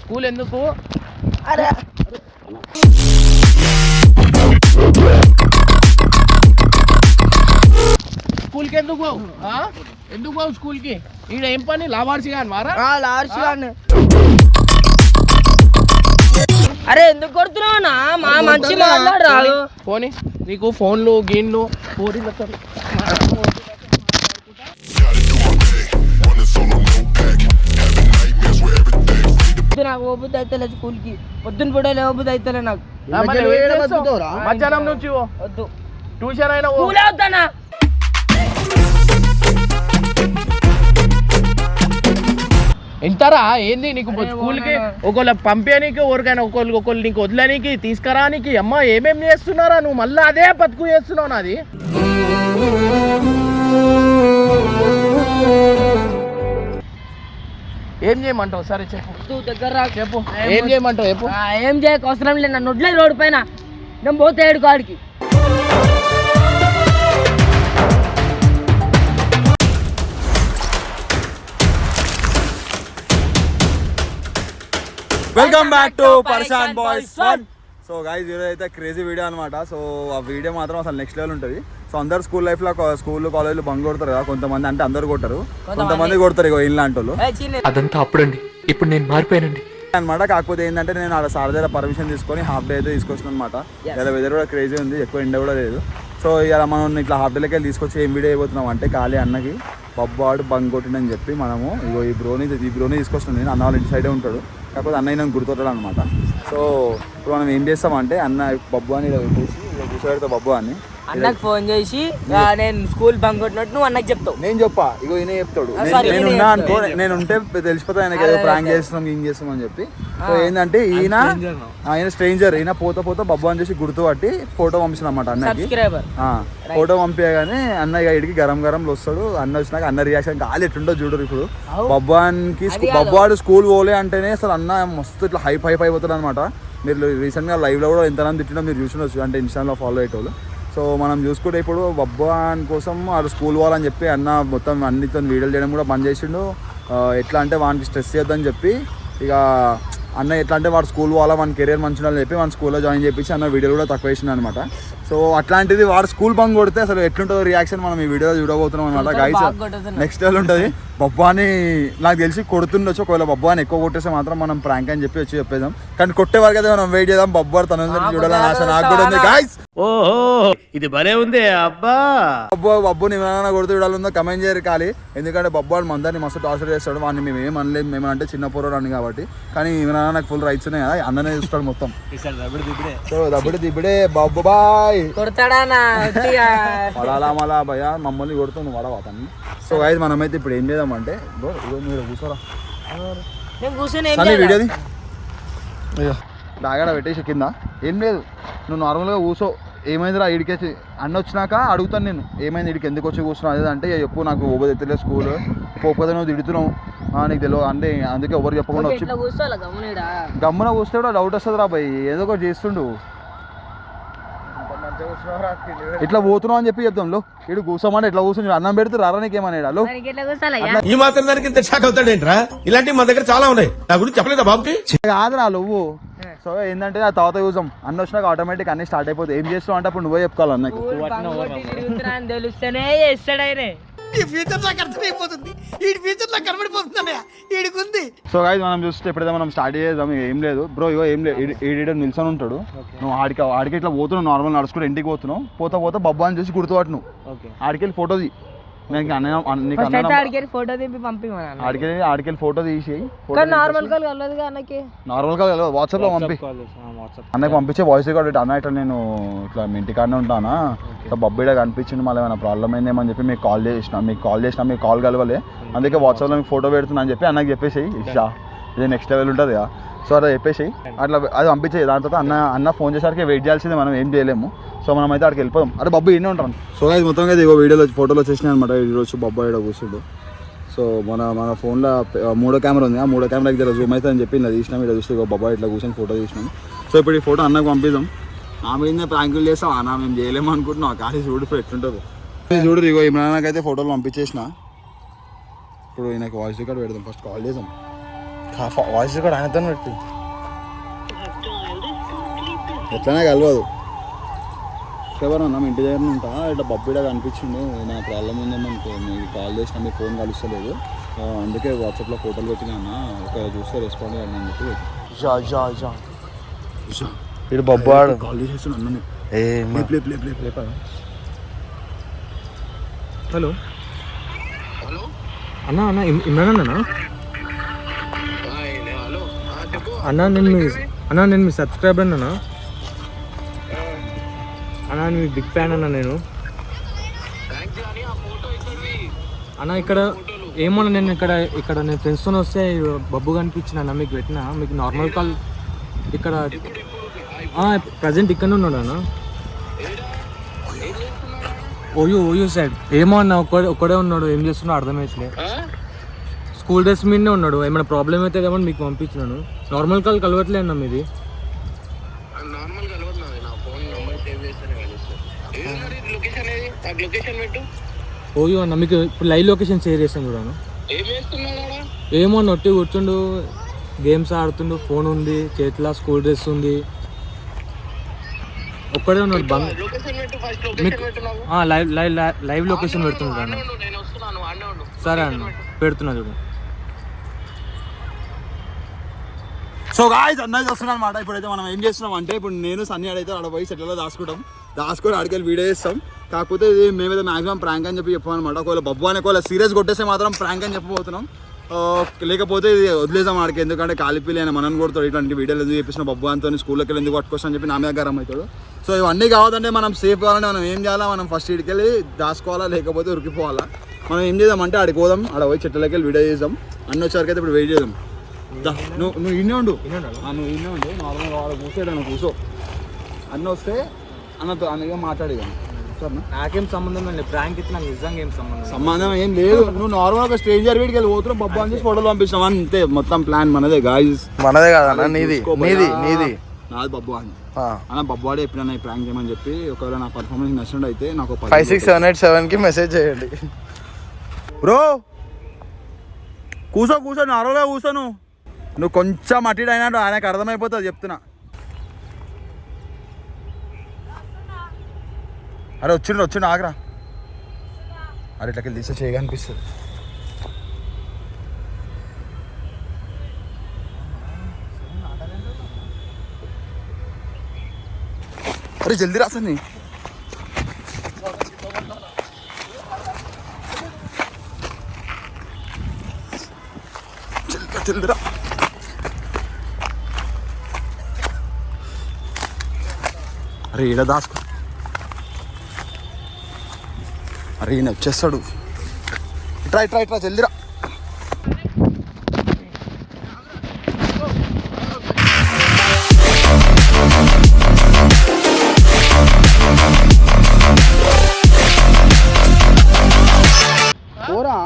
School ఎందుకు? అరే. స్కూల్కి ఎందుకు? పోవు? ఎందుకు పోవు స్కూల్కి? ఈడ ఏం పని? లావార్సి కానీ మారా ఆ, లార్జ్ గాని. అరే ఎందుకు కొడుతున్నావు నా మా మంచి మాట్లాడరాదు. పోనీ. నీకు ఫోన్లు గీన్లు పోరీలతో నాకు ఓబుద్ది అయితే స్కూల్కి పొద్దున పూట లేవబుద్ది అయితే నాకు? మధ్యాహ్నం నుంచి. వద్దు ట్యూషన్ అయినా. స్కూల్ అవుతానా ఇంటారా ఏంది నీకు అరే స్కూల్కి ఓనా. ఒకళ్ళ పంపించనీకి ఒకరికైనా ఒకళ్ళు ఒకళ్ళు నీకు వదిలేనికి తీసుకురానికి అమ్మ ఏమేం చేస్తున్నారా నువ్వు మళ్ళీ అదే బతుకు చేస్తున్నావు నాది ఏం చేయమంటావు? సరే చెప్పు. దగ్గర రా. చెప్పు. ఏం చేయమంటావు? చెప్పు. ఆ, ఏం చేయక అవసరం లేదు. నన్ను వడ్లే రోడ్డు పైన. నేను పోతే ఏడు కాడికి వెల్కమ్ బ్యాక్ టు పర్షాన్ బాయ్స్ ఫన్ సో గైస్ ఈరోజు అయితే క్రేజీ వీడియో అనమాట సో ఆ వీడియో మాత్రం అసలు నెక్స్ట్ లెవెల్ ఉంటుంది. సో అందరు స్కూల్ లైఫ్లో స్కూల్ కాలేజ్లో బంక్ కొడతారు కదా కొంతమంది అంటే అందరు కొడతారు. కొంతమంది కొడతారు ఇగో ఇలాంటి వాళ్ళు అదంతా అప్పుడండి. ఇప్పుడు నేను మారిపోయానండి. అనమాట కాకపోతే ఏంటంటే నేను ఆడ సార్ దగ్గర పర్మిషన్ తీసుకొని హాఫ్ డే అయితే తీసుకొచ్చిన అనమాట ఇలా వెదర్ కూడా క్రేజీ ఉంది ఎక్కువ ఎండ కూడా లేదు. సో ఇలా మనం ఇట్లా హాఫ్ డేలకి వెళ్ళి తీసుకొచ్చి ఏం వీడియో అయిపోతున్నాం అంటే ఖాళీ అన్నకి బొబ్బాడు బంక్ కొట్టిందని చెప్పి మనము ఇగో ఈ బ్రోని ఈ బ్రోని తీసుకొస్తున్నాను నేను అన్న వాళ్ళ ఇంటి సైడే ఉంటాడు. కాకపోతే అన్నయ్య నేను గుర్తొట్టాడు అనమాట సో ఇప్పుడు మనం ఏం చేస్తామంటే అన్న బొబ్బు అని ఇలా పెట్టేసి ఇలా కూర్చోబెడతా బొబ్బు అని. అన్నకు ఫోన్ చేసి నేను స్కూల్ బంక్ కొట్టినట్టు నువ్వు అన్నకు చెప్తావు. నేను చెప్పా ఇగో ఈయన చెప్తాడు. నేను- ఉన్నా. అనుకో నేను ఉంటే తెలిసిపోతా ఆయనకి ఏదో ప్రాంక్ చేస్తున్నాం ఏం చేస్తున్నాం అని చెప్పి. సో ఏంటంటే ఈయన ఆయన స్ట్రేంజర్ ఈయన పోతా పోతా బబ్బు అని చేసి గుర్తుపట్టి ఫోటో పంపించిన అన్నమాట అన్నకి. సబ్స్క్రైబర్ ఆ, ఫోటో పంపించగానే అన్న ఇక ఇడికి గరం గరం వస్తాడు అన్న వచ్చినాక అన్న రియాక్షన్ కాలు ఎట్లుంటో చూడరు ఇప్పుడు. బబ్బానికి. బబ్బాడు స్కూల్ పోలే అంటేనే అసలు అన్న మస్తు ఇట్లా హైప్ హైప్ అయిపోతాడు అనమాట మీరు రీసెంట్గా లైవ్లో కూడా ఎంతమంది తిట్టినా మీరు చూసినచ్చు అంటే ఇన్స్టాలో ఫాలో అయ్యేటోళ్ళు. సో మనం చూసుకుంటే ఇప్పుడు బబ్బాన్ కోసం వాడు స్కూల్ పోవాలని చెప్పి అన్న మొత్తం అన్నితో వీడియోలు చేయడం కూడా బంద్ చేసిండు. ఎట్లా అంటే వానికి స్ట్రెస్ చేయొద్దని చెప్పి ఇక అన్న ఎట్లా అంటే వాడు స్కూల్ వాళ్ళ మన కెరీర్ మంచిగా అని చెప్పి మన స్కూల్లో జాయిన్ చేయించి అన్న వీడియోలు కూడా తక్కువ వేసిండు అనమాట సో అట్లాంటిది వాడు స్కూల్ బంక్ కొడితే అసలు ఎట్లుంటుందో రియాక్షన్ మనం ఈ వీడియోలో చూడబోతున్నాం అనమాట గైస్ బాగా. నెక్స్ట్ లెవెల్ ఉంటుంది. బొబ్బాని నాకు తెలిసి కొడుతుండొచ్చు. ఒకవేళ బొబ్బాని ఎక్కువ కొట్టేస్తే మాత్రం మనం ప్రాంక్ అని చెప్పి వచ్చి చెప్పేదాం కానీ కొట్టే వరకు అయితే మనం వెయిట్ చేద్దాం. బొబ్బారు తన చూడాలని ఆశ నాకు కూడా ఉంది. గాయస్ ఓహో ఇది భలే ఉంది అబ్బా. బొబ్బు బొబ్బుని ఏమైనా కొడుతూ చూడాలందో కమెంట్ చేయరు ఖాళీ. ఎందుకంటే బొబ్బాడు మందాన్ని మస్తు టార్చర్ చేస్తాడు. వాడిని మేము ఏం అనలేదు మేము అంటే చిన్న పోరాడు కాబట్టి. కానీ ఏమైనా నాకు ఫుల్ రైట్స్ ఉన్నాయి కదా. అన్ననే చూస్తాడు మొత్తం. సో దబ్బుడు దిబ్బుడే బొబ్బు బాయ్ ఉట్టిగా. పడాలా మళ్ళా భయ మమ్మల్ని కొడుతుంది పడవా తన్ని సో గైస్ మనమైతే ఇప్పుడు ఏం చేద్దామంటే బ్రో ఇదో మీరు కూర్చోరా. నేను కూర్చొని ఏం సన్నీ చేయాలి? వీడియోది? దాగాడ పెట్టేసి కింద. ఏం లేదు నువ్వు నార్మల్గా కూర్చో. ఏమైందిరా ఇడికేసి అన్న వచ్చినాక అడుగుతాను నేను ఏమైంది ఇడికి ఎందుకు వచ్చి కూర్చున్నావు? అదే అంటే "ఇక చెప్పు నాకు ఓబో తెత్తలే స్కూల్. పోకపోతే నువ్వు తిడుతున్నావు. "ఆ, నీకు తెలియదు అంటే అందుకే ఎవరు చెప్పకుండా వచ్చి గమ్మున కూస్తే కూడా డౌట్ వస్తుంది రా భయ్. ఏదో ఒకటి చేస్తుండు. ఇట్లా పోతున్నావు అని చెప్పి చెప్తాం లో. ఇడు కూర్చోమని ఇట్లా కూర్చుని అన్నం పెడితే రారా నీకేమన్నాడు లో? దానికి ఎట్లా కూర్చోాలయ్యా ఈ మాత్రం దానికి ఇంత షాక్ అవుతాడేంట్రా? ఇలాంటివి మా దగ్గర చాలా ఉన్నాయి. నా గురించి చెప్పలేదా బాబుకి? కాదురా నువ్వు. సో ఏంటంటే ఆ తర్వాత చూసాం అన్న వచ్చినాక ఆటోమేటిక్ అన్ని స్టార్ట్ అయిపోతాయి. ఏం చేస్తావు అంటే అప్పుడు నువ్వే చెప్పుకోవాలి అన్నకి. తెలుస్తేనే ఈ ఫ్యూచర్ నాకు అర్థమైపోతుంది. ఈ ఫ్యూచర్ నాకు కనబడిపోతుందన్నయ్య ఈడికుంది. సో గాయస్ మనం చూస్తే ఎప్పుడైతే మనం స్టార్ట్ చేద్దాం ఏం లేదు. బ్రో ఇగో ఏం లేదు. ఈడ నిల్చొని ఉంటాడు. నువ్వు ఆడికి ఆడికి ఇట్లా పోతున్నావు? నార్మల్ నడుచుకుంటూ ఇంటికి పోతున్నావు. పోతా పోతా బబ్బా అని చూసి గుర్తుపట్టు నువ్వు ఆడికి వెళ్ళి ఫోటో నీకు ఆడికి ఫోటో ఆడికి వెళ్ళి ఆడికి వెళ్ళి ఫోటో తీసి కానీ నార్మల్ కాల్ కలదు అన్నకి నార్మల్గా వాట్సాప్లో పంపి. అన్నకి పంపించే వాయిస్ రికార్డ్ అన్న ఇట్లా నేను ఇట్లా మీ ఇంటికాడనే ఉంటానా? ఇట్లా బొబ్బిడ కనిపించింది మళ్ళీ ఏమైనా ప్రాబ్లం అయిందేమని చెప్పి మీకు కాల్ చేసిన. మీకు కాల్ చేసిన మీకు కాల్ కలవలే. అందుకే వాట్సాప్లో మీకు ఫోటో పెడుతున్నా అని చెప్పి అన్నకి చెప్పేసి ఇషా ఇది నెక్స్ట్ లెవెల్ ఉంటుంది కదా సో అలా చెప్పేసి అట్లా అది పంపించేది దాని తర్వాత అన్న అన్న ఫోన్ చేసరికి వెయిట్ చేయాల్సింది మనం ఏం చేయలేము. సో మనం అయితే అక్కడికి వెళ్ళిపోదాం. అరే బబ్బు ఇన్నే ఉంటాం సో అది మొత్తం కదా ఇగో వీడియోలో ఫోటోలు వచ్చేసినాయి అనమాట ఈరోజు బొబ్బా ఇక్కడ కూర్చుండు. సో మన మన ఫోన్లో మూడో కెమెరా ఉంది. ఆ మూడో కెమెరా దగ్గర జూమ్ అయితే అని చెప్పి ఇలా తీసినాం. ఇలా చూస్తే ఇగో బాబా ఇట్లా కూర్చొని ఫోటో తీసినాం. సో ఇప్పుడు ఈ ఫోటో అన్నకు పంపిద్దాం. ఆమె మీద ప్రాంకులు చేస్తాం అన్న మేము చేయలేము అనుకుంటున్నాం కానీ చూడు ఇప్పుడు చూడు ఇగో ఇమ్రాన్కి అయితే ఫోటోలు పంపించేసిన. ఇప్పుడు ఈయనకి వాయిస్ రికార్డ్ పెడదాం. ఫస్ట్ కాల్ చేద్దాం. వాయిస్ కూడా ఆయనతో పెట్టి ఎట్లనే కలవదు. ఎవరన్నా మీ ఇంటి దగ్గర ఉంటా. ఇట్లా బబ్బీడా కనిపించిండు. నా ప్రాబ్లం ఉందేమనుకో మీకు కాల్ చేసినా మీ ఫోన్ కలుస్తలేదు. అందుకే వాట్సాప్లో ఫోటోలు పెట్టినా అన్న. ఒక చూస్తే రెస్పాండ్ అయ్యాను అని చెప్పి జా జా జా. ఇటు బొబ్బాడు కాల్ చేసేస్తున్నా అన్న ఏ play play play play hello. అన్న అన్న ఇమ్- ఇమ్రాన్ అన్న అన్న నేను మీ అన్న నేను మీ సబ్స్క్రైబర్ అన్న అన్న నేను మీ బిగ్ ఫ్యాన్ అన్న నేను. అన్న ఇక్కడ ఏమన్నా నేను ఇక్కడ ఇక్కడ నేను ఫ్రెండ్స్తో వస్తే బబ్బు కనిపించిన అన్న మీకు పెట్టిన? మీకు నార్మల్ కాల్ ఇక్కడ ప్రజెంట్ ఇక్కడ ఉన్నాడు అన్న. ఓయో ఓయో సైడ్ ఏమో అన్న ఒక్కడే ఒక్కడే ఉన్నాడు. ఏం చేస్తున్నాడు అర్థమైతలే స్కూల్ డ్రెస్ మీదనే ఉన్నాడు. ఏమైనా ప్రాబ్లం అయితే ఏమో మీకు పంపించినాను. నార్మల్ కాల్ కలవట్లే అన్న మీది. ఓయో అన్న మీకు ఇప్పుడు లైవ్ లొకేషన్ షేర్ చేస్తాను చూడాను ఏమో అన్న ఒట్టి కూర్చుండు. గేమ్స్ ఆడుతుండు. ఫోన్ ఉంది. చేతిలో స్కూల్ డ్రెస్ ఉంది. ఒక్కడే ఉన్నాడు బంగ్ లైవ్ లైవ్ లైవ్- లొకేషన్ పెడుతున్నాడు అన్న. సరే అన్న. పెడుతున్నా చూడు. సో గాయస్ అన్నది చూస్తున్నాను అనమాట ఇప్పుడైతే మనం ఏం చేస్తున్నాం అంటే ఇప్పుడు నేను సన్నీ ఆడైతే ఆడ పోయి సెటిల్లో దాచుకుంటాం. దాచుకొని ఆడికెళ్ళి వీడియో చేస్తాం. కాకపోతే ఇది మేమైతే మాక్సిమం ప్రాంక్ అని చెప్పి చెప్పామన్నమాట ఒకవేళ బబ్బు అని ఒకవేళ సీరియస్ కొట్టేస్తే మాత్రం ప్రాంక్ అని చెప్పబోతున్నాం. లేకపోతే ఇది వదిలేసాం ఆడికి. ఎందుకంటే కాలిపిల్లి ఆయన మనని కొడతాడు. ఇట్లాంటి వీడియోలు ఎందుకు చెప్పిన బబ్బు అంతా స్కూల్లోకి వెళ్ళి ఎందుకు పట్టుకోవచ్చు అని చెప్పి నా మీద గరం అవుతాడు. సో ఇవన్నీ కావాలంటే మనం సేఫ్ కావాలంటే మనం ఏం చేయాలా? మనం ఫస్ట్ ఇడికి వెళ్ళి దాచుకోవాలా? లేకపోతే ఉరికిపోవాలా? మనం ఏం చేద్దామంటే ఆడికి పోదాం. ఆడ పోయి చెట్లకి వెళ్ళి వీడియో చేద్దాం. అన్న వచ్చేసరికి అయితే ఇప్పుడు వెయిట్ చేద్దాం. నువ్వు నువ్వు ఇన్నే ఉండు. ఆ, నువ్వు ఇన్నే ఉండు. నార్మల్గా వాడు కూర్చోడు కూర్చో. అన్న వస్తే అన్నతో అన్నగా మాట్లాడి సరేనా? నాకేం సంబంధం లేదు. ప్రాంక్ ఇట్లా నాకు నిజంగా ఏం సంబంధం. సంబంధం ఏం లేదు. నువ్వు నార్మల్ ఒక స్ట్రేంజర్ వీడికి వెళ్ళి పోతున్నావు బబ్బా అని చేసి ఫోటోలు పంపిస్తాం అంతే మొత్తం ప్లాన్ మనదే గాయస్ మనదే కదా నీది నీది నీది. నాది బబ్బు అని. ఆ. అన్న బబ్బువాడే ఎప్పుడైనా ఈ ప్రాంక్ చేయమని చెప్పి ఒకవేళ నా పర్ఫార్మెన్స్ నచ్చినట్టు అయితే నాకు ఫైవ్ సిక్స్ సెవెన్ ఎయిట్ సెవెన్కి మెసేజ్ చేయండి. బ్రో కూసో కూసో నార్మల్గా కూసోను నువ్వు. నువ్వు కొంచెం అటుడైనా ఆయనకు అర్థమైపోతుంది చెప్తున్నా. అరే వచ్చిండు వచ్చిండు ఆగరా. అరే ఇట్లకి దిశ చేయగా అనిపిస్తుంది. అరే జల్దీ రాసండి జల్దీ జల్దీ రా. అరే ఈడ దాసుకో అరే ఈయన వచ్చేస్తాడు. ఇట్రా ఇట్రా ఇట్రా జల్దిరా. పోరా?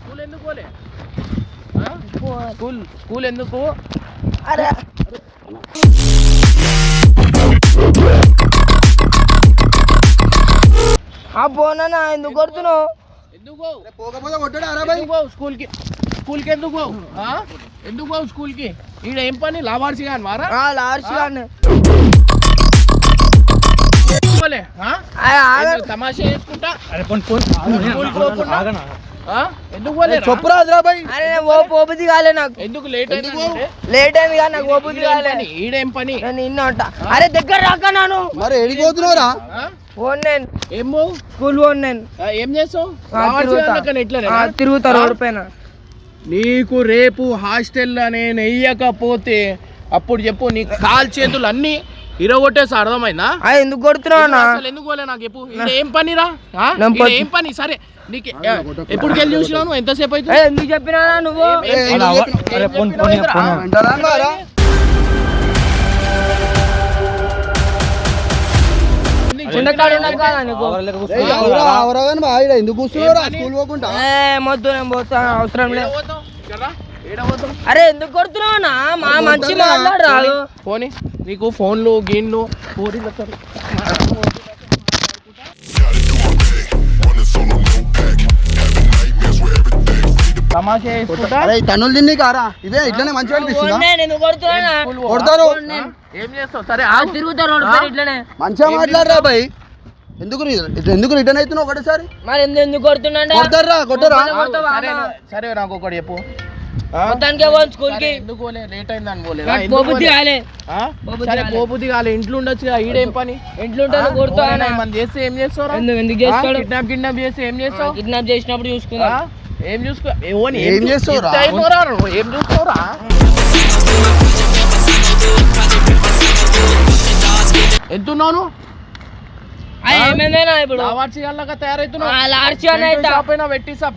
స్కూల్ ఎందుకు పోలే? స్కూల్ స్కూల్ ఎందుకు? అరే ఆ పోనా ఎందుకు కొడుతున్నావు? ఎందుకు పోవు? పోకపోతే కొట్టాడు ఎందుకు పోవు స్కూల్కి? స్కూల్కి ఎందుకు పోవు? ఆ? ఎందుకు పోవు స్కూల్కి? ఈడ ఏం పని? లావార్సి కానీ మారా ఆగ- ఎందుకు తమాషా చేసుకుంటా. అరే పోనీ పోనీ. ఎందుకు అరే కాలే నాకు. ఎందుకు లేట్ అయింది లేట్ అయింది కానీ నాకు ఓబుద్ది కాలే. ఈడేం పని? నేను ఇన్న ఉంటా అరే దగ్గర రాక నాను. మరి ఎడిపోతున్నావురా ఆ? ఫోన్ నేను ఏం పోవు స్కూల్ ఫోన్ నేను ఆ, ఏం చేస్తావు? తిరుగుతా. కానీ ఎట్లనే ఆ, తిరుగుతా రోడ్డు పైన. నీకు రేపు హాస్టల్లో నేను వెయ్యకపోతే అప్పుడు చెప్పు నీ కాలు చేతులు అన్ని ఇరగొట్టేసి అర్థమైందా? ఆ, ఎందుకు కొడుతున్నావు అసలు ఎందుకు పోలే నాకు చెప్పు ఏం పనిరా? ఏం పని? సరే నీకు ఎప్పుడు వెళ్ళి చూసినావు ఎంతసేపు అవుతుంది? ఎందుకు చెప్పినా నువ్వు ఎందుకు స్కూల్ ఏ మొద్దు నేను పోతా అవసరం లేదు అరే ఎందుకు కొడుతున్నావు అన్న? మా మంచి మాట్లాడు రాదు పోనీ నీకు ఫోన్లు గీన్లు ఈ తన్నులు తిన్ని కారా? ఇదే ఇట్లనే మంచిగా అనిపిస్తుందా? కొడతారు? ఆ? ఏం చేస్తావు? సరే ఆ, ఆగు. తిరుగుతా రోడ్డు పైన ఇట్లనే. మంచిగా మాట్లాడరా బాయ్? ఎందుకు ఎందుకు రిటర్న్ అవుతున్నావు ఒకటేసారి? మరి ఎందుకు ఎందుకు కొడుతున్నా కొడతారా? కొట్టరా? సరే నాకు ఒకటి చెప్పు? మొత్తానికే పోను స్కూల్ సరే, కి ఎందుకు పోలే? లేట్ అయిందని పోలే. పోబుద్ది కాలే. పోబుద్ది సరే కాలే. పోబుద్ది కాలే. ఇంట్లో ఉండొచ్చు కదా, ఈడేం పని? ఇంట్లో ఉంటాను కొడుతా చేస్తే ఏం చేస్తావు ఎందుకు ఎందుకు చేస్తాడు? కిడ్నాప్ కిడ్నాప్ చేస్తే ఏం చేస్తావు? కిడ్నాప్ చేసినప్పుడు ఆ? చూసుకుందాం ఏం చూసుకో చేస్తావురా? చూస్తావురా? ఎంత ఉన్నావు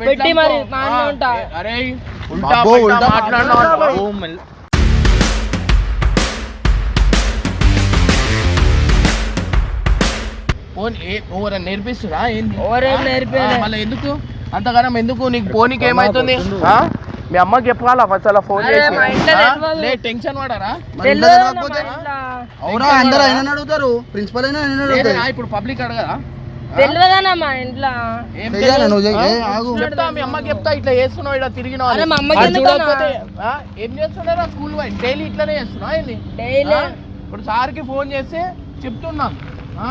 పెట్టి మరి ఉంటా. అరే ఉల్టా ఉల్టా ఫోన్ ఓవరా నేర్పిస్తురా? ఏంది? మళ్ళీ ఎందుకు? అంతగానం ఎందుకు? నీకు పోనీకి ఏమైతుంది? ఆ? మీ అమ్మకి చెప్పాలా? అసలు ఫోన్ అరే, చేసి. టెన్షన్ పడరా? అవునా? అందరూ ఆయన అడుగుతారు. ప్రిన్సిపల్ అయినా ఆయన అడుగుతారు. ఇప్పుడు పబ్లిక్ అడగదా మా ఇంట్లో. చెప్తా మీ అమ్మకి చెప్తా ఇట్లా చేస్తున్నావు ఇట్లా తిరిగినావు? ఏం చేస్తున్నారా స్కూల్ డైలీ ఇట్లానే చేస్తున్నావు ఏంది? డైలీ? ఇప్పుడు సార్కి ఫోన్ చేస్తే చెప్తున్నాను ఆ?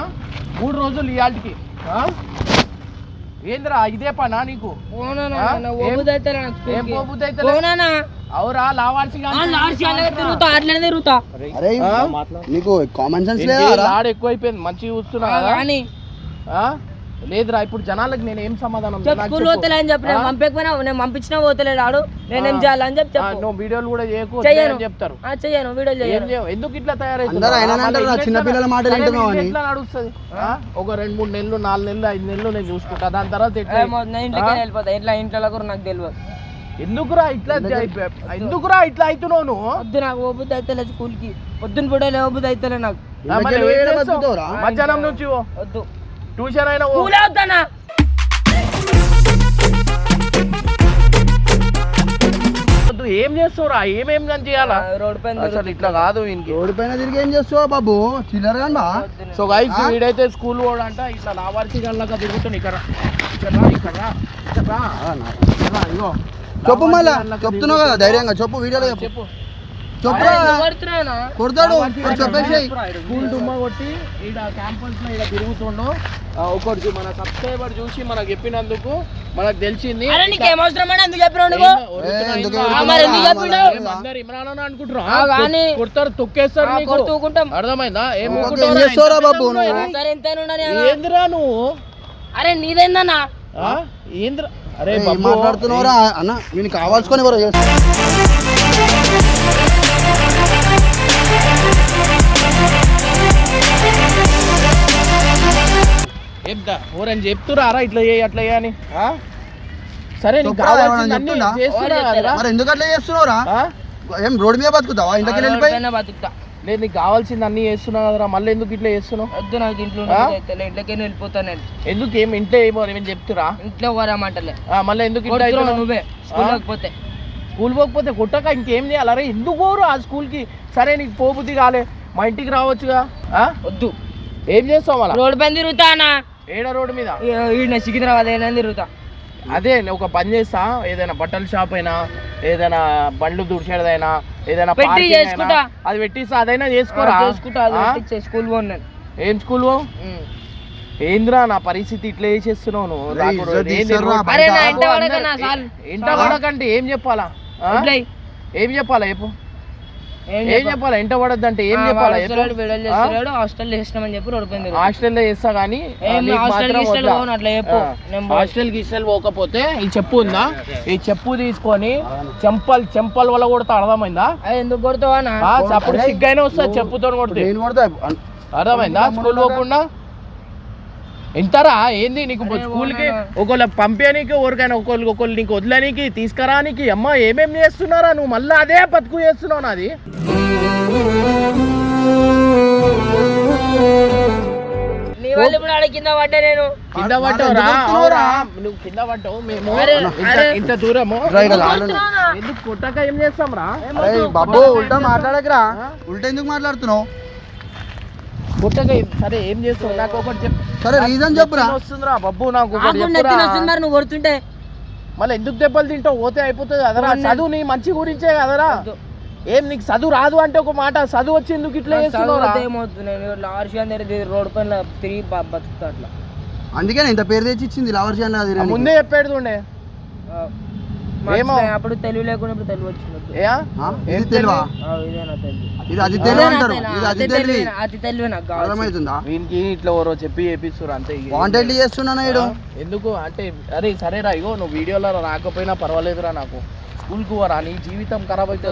మూడు రోజులు ఇవాళకి ఏందిరా ఇదే పనా నీకు? ఏం పోబుద్ది అయితే అవురా లావాల్సి లార్చి అలాగే తిరుగుతా అట్లనే తిరుగుతా అరే నీకు కామన్ సెన్స్ లేదా రా? లాడ్ ఎక్కువైపోయింది మంచిగా చూస్తున్నా కదా? కానీ ఆ? లేదురా ఇప్పుడు జనాలకు నేను ఏం సమాధానం స్కూల్. పోతలే అని చెప్పి నేను ఆ? పంపకపోయినా నేను పంపించినా పోతలేడు ఆడు నేనేం. చేయాలని చెప్పి చెప్పు. నువ్వు వీడియోలు కూడా చేయకు చెయ్యను. అని చెప్తారు. ఆ, చెయ్యను వీడియో ఏం ఎందుకు ఇట్లా రా, చిన్న పిల్లల అని. ఎట్లా నడుస్తుంది? ఆ? ఒక రెండు మూడు నెలలు నాలుగు నెలలు ఐదు నెలలు నేను చూసుకుంటా. దాని తర్వాత ఏ, ఎట్లా ఇంట్లోకి వెళ్ళిపోతా. ఇంట్లో ఇంట్లో కూడా నాకు తెలియదు. ఎందుకురా ఇట్లా ఎందుకురా ఇట్లా అవుతున్నావు నువ్వు? పొద్దు నాకు ఓబుద్ది స్కూల్కి పొద్దున పూట ఓబుద్ది అయితే నాకు? మధ్యాహ్నం నుంచి ఓ. వద్దు. ట్యూషన్ అయినా ఓ. స్కూల్ అవుతానా వద్దు, ఏం చేస్తావురా? ఏమేం కానీ చేయాలా? రోడ్ పైన అసలు ఇట్లా కాదు రోడ్డు పైన తిరిగి ఏం చేస్తావు బాబు? చిల్లర కానీ బా. సో గైస్ వీడైతే స్కూల్ పోడంట ఇట్లా లావార్చి గల్లాగా తిరుగుతుంది ఇక్కడ. ఇక్కడ ఇక్కడ ఇగో. చెప్పు మళ్ళా. చెప్తున్నావు కదా ధైర్యంగా చెప్పు వీడియోలో చెప్పు. కొడతాడు మరి చెప్పేసి స్కూల్ డుమ్మ కొట్టి ఈడ క్యాంపస్లో ఈడ తిరుగుతుండు. ఒకటి మన సబ్స్క్రైబర్ చూసి మనకు చెప్పినందుకు మనకు తెలిసింది. ఇమ్రాన్ కొడతారు తొక్కేస్తారు. అర్థమైందా? ఏం ఏం ఊరుకుంటావురా? చేస్తావురా ఇంత బాబు నువ్వు? ఏందిరా అరే నీదేందన్నా? ఆ? ఏందిరా? అరే మాట్లాడుతున్నావురా? అన్న నేను కావాల్సుకొని ఎవరో దా- ఎవరని చెప్తురా ఇట్లా చేయి అట్లా అని? సరే? మరి ఎందుకు అట్లా చేస్తున్నావురా? ఏం రోడ్డు మీద బతుకుతావా? ఇంట్లోకి వెళ్ళిపోయి బతుకుతా. లేదు నీకు కావాల్సింది అన్ని చేస్తున్నావు కదరా మళ్ళీ ఎందుకు ఇట్లా చేస్తున్నావు? వద్దు నాకు ఇంట్లో ఇంట్లోకి వెళ్ళిపోతాను నేను. ఎందుకు ఏం ఇంట్లో ఏమో ఏమని చెప్తురా? ఇంట్లో వరమంటలే ఆ, మళ్ళీ ఎందుకు ఇట్లా అవుతున్నావు? నువ్వే స్కూల్ పోతే స్కూల్ పోకపోతే కొట్టక ఇంకేం చేయాలి? అరే ఎందుకు పోరు ఆ స్కూల్కి? సరే నీకు పోబుద్ది కాలే మా ఇంటికి రావచ్చుగా? వద్దు. ఏం చేస్తావు మళ్ళా? రోడ్ పైన తిరుగుతానా ఏడ రోడ్డు మీద? సికింద్రాబాద్ అయినా తిరుగుతా. అదే నేను ఒక పని చేస్తా ఏదైనా బట్టల షాప్ అయినా ఏదైనా బండ్లు దుడిచేదైనా ఏదైనా పెట్టి చేసుకుంటా. అది పెట్టిస్తా అదైనా చేసుకోరా. చేసుకుంటా స్కూల్ పోను నేను ఏం స్కూల్? ఏంద్రా నా పరిస్థితి ఇట్లా చేసేస్తున్నావు నువ్వు? పడకంటే ఏం చెప్పాలా. ఏం చెప్పాలా చెప్పు. ఏం ఏం చెప్పా? చెప్పాలా? ఇంట పడద్దంటే ఏం ఆ, చెప్పాలా? హాస్టల్ చేసినామని చెప్పి తిరుగుతా. హాస్టల్లో చేస్తా కానీ ఏం హాస్టల్ మాత్రం గిస్టల్. హాస్టల్ పోకపోతే ఈ చెప్పు ఉందా? ఈ చెప్పు తీసుకొని చెంపల్ చెంపల్ వల్ల కొడితే అర్థమైందా? ఎందుకు కొడతావా అప్పుడు సిగ్గైనా వస్తుంది చెప్పుతో కొడతా. అర్థమైందా? స్కూల్ పోకుండా? ఎంతరా? ఏంది నీకు స్కూల్కి ఒకళ్ళు పంపేయనీకి ఎవరికైనా ఒకళ్ళు ఒకళ్ళు నీకు వదలనీకి తీసుకురానికి అమ్మ ఏమేం చేస్తున్నారా? నువ్వు మళ్ళీ అదే బతుకు చేస్తున్నావు నాది. కింద పడ్డా నేను? కింద నువ్వు కింద పడ్డావు మేము ఇంత- దూరము. ఎందుకు కొట్టక ఏం చేస్తాం రా? బాబు ఉల్టా మాట్లాడకరా. ఉల్టా ఎందుకు మాట్లాడుతున్నావు? సరే ఏం చేస్తావు? నాకు ఒకటి చెప్పు. సరే రీజన్ చెప్పురా. వస్తుందిరా బబ్బు నాకు ఒకటి నాకు చెప్పురా. నెత్తిన వస్తుంది మరి నువ్వు కొడుతుంటే. మళ్ళీ ఎందుకు దెబ్బలు తింటావు? పోతే అయిపోతుంది కదరా. చదువు నీ మంచి గురించే కదరా. వద్దు. ఏం నీకు చదువు రాదు అంటే ఒక మాట చదువు వచ్చి ఎందుకు ఇట్లా నాకు చేస్తున్నావురా? చదవద్దు ఏమొద్దు నేను రోడ్ పైన తిరిగి బ- బతుకుతా అట్లా. అందుకే ఇంత పేరు తెచ్చి ఇచ్చింది లవర్ చేయను అది ఆ ముందే చెప్పేది ఉండే ఆ, ఏమో. అప్పుడు తెలివి లేకుండా ఇప్పుడు తెలివి వచ్చింది తెలివా? ఇదే అది తెలివి అంటారు. ఇది అది తెలివి. తెలివి నాకు అర్థమవుతుందా? వీనికి ఇట్లా ఎవరో చెప్పి చేపిస్తారు అంతే ఇడు ఆ? ఎందుకు? అంటే అరే సరేరా ఇగో నువ్వు వీడియోలో రాకపోయినా పర్వాలేదురా నాకు. స్కూల్కు రా నీ జీవితం ఖరాబ్ వద్దు.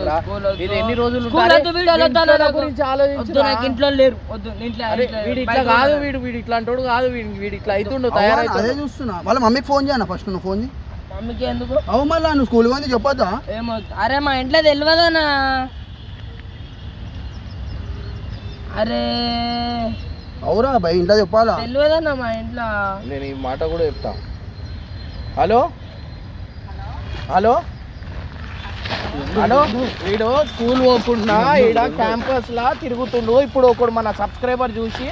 ఇది ఎన్ని రోజులు. గురించి. నాకు ఇంట్లో లేరు. వీడు ఇట్లా కాదు. వీడు వీడు ఇట్లా అంటాడు కాదు వీడు. వీడు ఇట్లా అవుతుండు అదే తయారైతే చూస్తున్నా. వాళ్ళ మమ్మీకి ఫోన్ చేయను ఫస్ట్ నువ్వు ఫోన్ చేయి? మమ్మీకి ఎందుకు అవు మళ్ళా నువ్వు స్కూల్ పోయింది చెప్పొద్దా? ఏమో అరే మా ఇంట్లో తెలియదనా అరే అవురా భయ్ ఇంట్లో చెప్పాలా? తెలియదన్నా మా ఇంట్లో? నేను ఈ మాట కూడా చెప్తా. హలో? హలో? హలో? వీడు స్కూల్ పోకుండా ఈడ క్యాంపస్ లా తిరుగుతుండు. ఇప్పుడు ఒకడు మన సబ్స్క్రైబర్ చూసి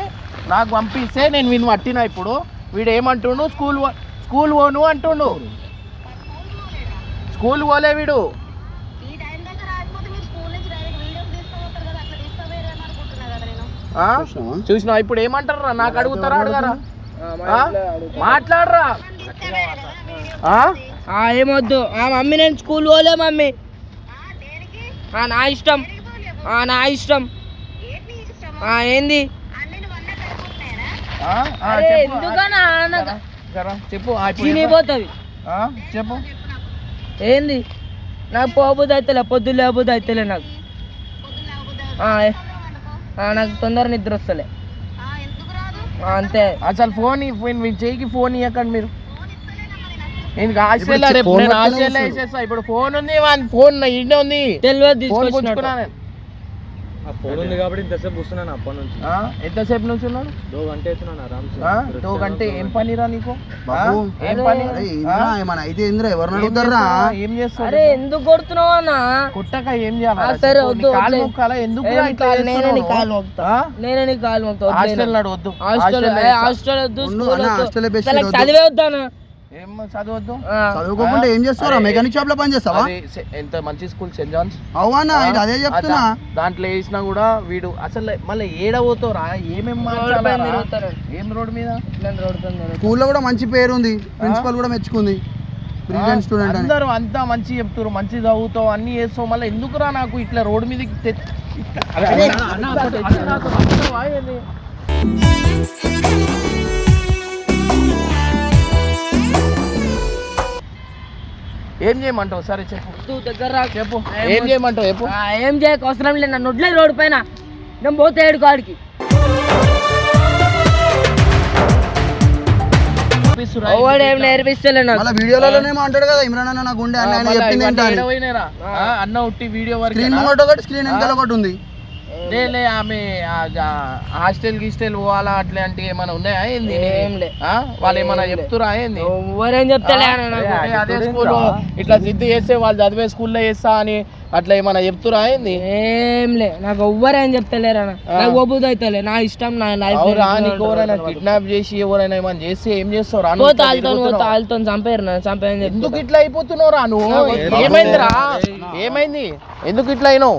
నాకు పంపిస్తే నేను వీని పట్టిన ఇప్పుడు. వీడు ఏమంటుండు? స్కూల్ పో- స్కూల్ పోను అంటుండు. స్కూల్ పోలే వీడు? చూసినా ఇప్పుడు ఏమంటారా? నాకు అడుగుతారా? అడగారా. మాట్లాడరా? ఏమొద్దు. ఆ మమ్మీ నేను స్కూల్ పోలే మమ్మీ. దేనికి? ఆ, నా ఇష్టం. ఆ, నా ఇష్టం. ఆ, ఏంది? చెప్పు. చెప్పు. చెప్పు. ఏంది? నాకు పోబుద్ది అయితేలే పొద్దు లేబుద్ది అయితేలే నాకు. నాకు తొందర నిద్ర వస్తలే. అంతే. అసలు ఫోన్ మీ చేయికి ఫోన్ ఇవ్వకండి మీరు. నేను హాస్టల్లో ఇప్పుడు రేపు ఫోన్ నేను పట్టుకునే హాస్టల్లో వస్తాడు. వేసేస్తా. ఇప్పుడు ఫోన్ ఉంది ఫోన్ ఇంటే ఉంది. తెలియదు తీసుకొచ్చినట్టు పుచ్చుకున్నా నేను. ఆ ఫోన్ ఉంది కాబట్టి ఇంతసేపు కూర్చున్నాను అప్పటి నుంచి ఆ? ఎంతసేపు నుంచి ఉన్నాడు దో గంట అవుతున్నాను ఆరామ్సే ఆ? దో గంటే ఏం పనిరా నీకు ఆ? బాబు ఏం పని ఏమన్నా అయితే ఇంద్రా ఎవరిని ఏం అడుగుతారా? ఏం చేస్తావు అరే ఎందుకు కొడుతున్నావు అన్న కుట్టక ఏం చేయాలి ఆ, సరే, వద్దు, కాలు. మొక్కాలా ఎందుకు నేనే నీ? కాలు మొక్కుతా. ఆ? నేనే నీకు కాలు మొక్కుతా హాస్టల్ నాడు వద్దు హాస్టల్. హాస్టల్ వద్దు స్కూల్ వద్దు. చదివే వద్దానా ఏం చదవద్దు చదువుకోకుండా ఏం చేస్తారా మెకానిక్ షాప్లో పని చేస్తావా ఎంత మంచి స్కూల్ సెంట్ జాన్స్ అవునా ఇది అదే చెప్తున్నా దాంట్లో వేసినా కూడా వీడు అసలు మళ్ళీ ఏడ పోతావురా ఏమేం రోడ్డు పైన మాట్లాడారా? తిరుగుతాను. ఏం రోడ్ మీద. స్కూల్లో కూడా మంచి పేరు ఉంది ప్రిన్సిపల్ కూడా మెచ్చుకుంది స్టూడెంట్ అందరూ అంతా మంచి చెప్తారు మంచి చదువుతావు అన్ని చేస్తావు మళ్ళీ ఎందుకురా నాకు ఇట్లా రోడ్ మీదకి ఇట్లా తెచ్చి ఏం చేయమంటావు? సరే చెప్పు. నువ్వు దగ్గర రా. చెప్పు. ఏం చేయమంటావు? చెప్పు. ఆ, ఏం చేయక అవసరం లేదు. నన్ను వడ్లే రోడ్డు పైన. నేను పోతే ఏడు కాడికి పంపిస్తురా ఎవడు ఏం నేర్పిస్తలే నాకు. మళ్ళీ వీడియోలలోనేమో అంటాడు కదా ఇమ్రాన్ అన్న నాకు ఉండే అన్న ఆయన చెప్పింది అన్న ఉట్టి వీడియో స్క్రీన్ వరకు ఒకటి స్క్రీన్ వెనకాల ఒకటి ఉంది. లే లే ఆమె హాస్టల్ గిస్టల్ పోవాలా అట్లా అంటే ఏమైనా ఉన్నాయా ఏంది? ఏం లే. ఆ? వాళ్ళు ఏమైనా చెప్తురా ఏంది? ఎవరేం చెప్తలే అదే- స్కూల్ ఇట్లా జిద్దు చేస్తే వాళ్ళు చదివే స్కూల్లో చేస్తా అని అట్లా ఏమైనా చెప్తురా ఏంది? ఏం లే. నాకు ఎవ్వరేం చెప్తలేరు అన్న. నాకు ఒబుద్ అవుతలే నా ఇష్టం నా లైఫ్ నీకు ఎవరైనా కిడ్నాప్ చేసి ఎవరైనా ఏమైనా చేస్తే ఏం చేస్తావు? రా పోతా ఆల్తో పోతా ఆల్తో చంపేరు చెప్పి. ఎందుకు ఇట్లా అయిపోతున్నావు రా నువ్వు ఏమైందిరా? ఏమైంది? ఎందుకు ఇట్లా అయినావు?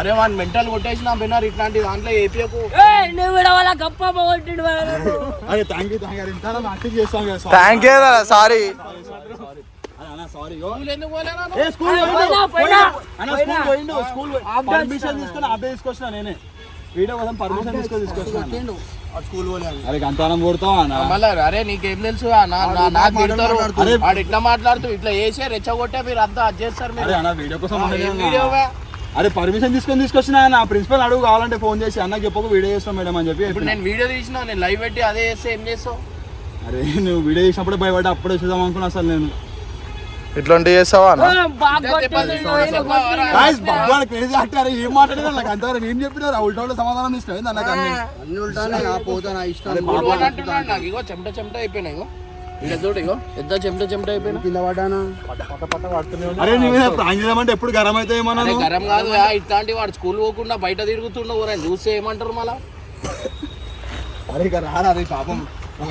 అరే వాడిని మెంటల్ కొట్టేసిన బెన్నారు ఇట్లాంటి దాంట్లో ఏపీకు ఏయ్, నువ్వు వాళ్ళ గప్ప పోగొట్టిండు వాడు. థ్యాంక్ యూ సారీ ఎందుకు పోలేరా పోయినా, పోయినా. పర్మిషన్ తీసుకొని అబ్బాయి తీసుకొచ్చిన నేనే. వీడియో కోసం పర్మిషన్ తీసుకొని తీసుకొచ్చిన స్కూల్ అరే గంతానం కొడతావా అరే నీకేం తెలుసు నాకు తిడతారు. వాడు ఇట్లా మాట్లాడుతూ ఇట్లా చేసే రెచ్చగొట్టే మీరు అంతా అది చేస్తారు మీరు. అరే అన్న వీడియో కోసం ఆ, అన్న. అరే పర్మిషన్ తీసుకొని తీసుకొచ్చిన నా ప్రిన్సిపల్ అడుగు కావాలంటే ఫోన్ చేసి అన్నకి చెప్పకు వీడియో చేస్తాం మేడం అని చెప్పి ఇప్పుడు. నేను వీడియో తీసిన నేను లైవ్ పెట్టి అదే చేస్తే ఏం చేస్తావు? అరే నువ్వు వీడియో చేసినప్పుడు భయపడి అప్పుడే చూద్దాం అనుకున్నా అసలు నేను. అన్న? క్రేజీ యాక్టర్ ఏం మాట్లాడినా నాకు అంతవరకు ఏం చెప్పినారు ఉల్టా ఉల్టా సమాధానం ఇష్టం నాకు అన్ని. అన్ని నా పోతా నా ఇష్టం. స్కూల్ వాడు అంటున్నాడు నాకు. ఇగో చెమట చెమట అయిపోయినాయి ఇగో. ఇక్కడ చూడు ఇగో ఎంత చెమట చెమట అయిపోయినా. కింద పడ్డానా? అరే నీ మీద ప్రాంక్ చేద్దామంటే ఎప్పుడు గరం అయితే అరే ఏమన్నాను గరం కాదు యా, ఇట్లాంటి వాడు స్కూల్ పోకుండా బయట తిరుగుతుండవు చూస్తే ఏమంటారు మళ్ళా? అరే ఇక రారా అదే పాపం. ఒక